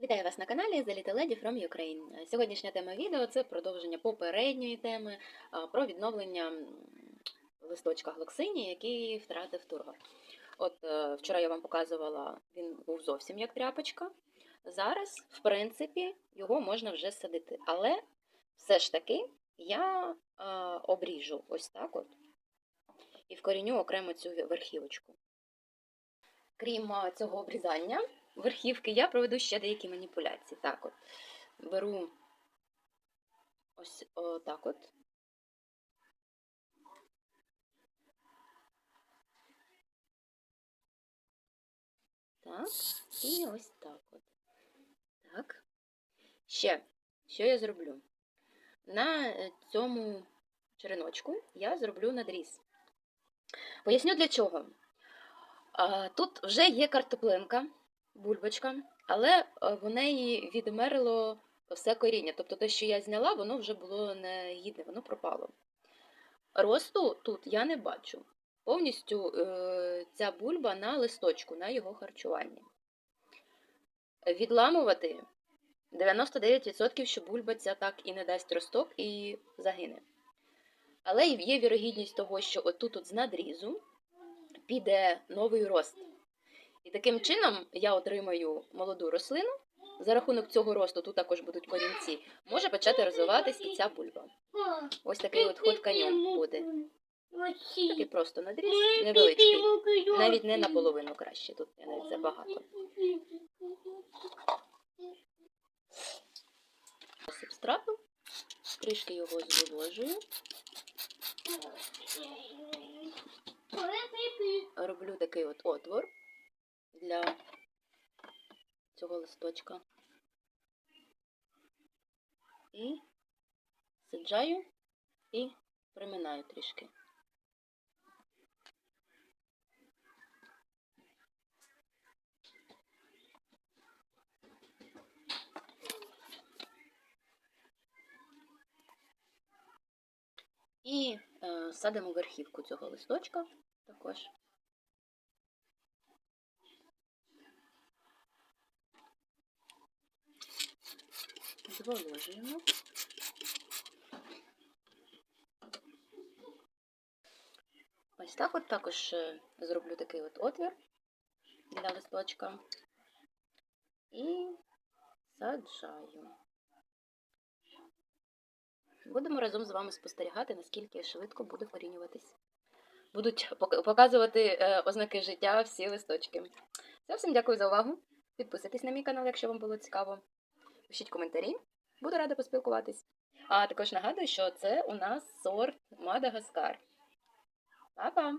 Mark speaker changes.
Speaker 1: Вітаю вас на каналі The Little Lady from Ukraine. Сьогоднішня тема відео це продовження попередньої теми про відновлення листочка глоксині, який втратив тургор. От е, вчора я вам показувала, він був зовсім як тряпочка. Зараз, в принципі, його можна вже садити. Але все ж таки я обріжу ось так от і вкоріню окремо цю верхівочку. Крім цього обрізання, верхівки я проведу ще деякі маніпуляції. Так от. Беру ось так от. Так, і ось так от. Так. Ще, що я зроблю? На е, цьому череночку я зроблю надріз. Поясню для чого. Тут вже є картоплинка, бульбочка, але е, в неї відмерло все коріння. Тобто те, що я зняла, воно вже було не гідне, воно пропало. Росту тут я не бачу. Повністю е, ця бульба на листочку, на його харчуванні. Відламувати 99%, що бульба ця так і не дасть росток і загине. Але є вірогідність того, що отут от з надрізу піде новий рост. І таким чином я отримаю молоду рослину. За рахунок цього росту тут також будуть корінці, може почати розвиватись і ця бульба. Ось такий от ход конем буде. Такий просто надріз, невеличкий. Навіть не наполовину краще, тут навіть забагато. Субстрату, трішки його зволожую. Роблю такий от отвор для цього листочка. І саджаю і приминаю трішки. І е, садимо верхівку цього листочка також. Зволожуємо. Ось так от також е, зроблю такий от отвір для листочка і саджаю. Будемо разом з вами спостерігати, наскільки швидко буде вкорінюватись. Будуть показувати е, ознаки життя всі листочки. Все, всім дякую за увагу. Підписуйтесь на мій канал, якщо вам було цікаво. Пишіть коментарі, буду рада поспілкуватись. А також нагадую, що це у нас сорт Мадагаскар. Па-па!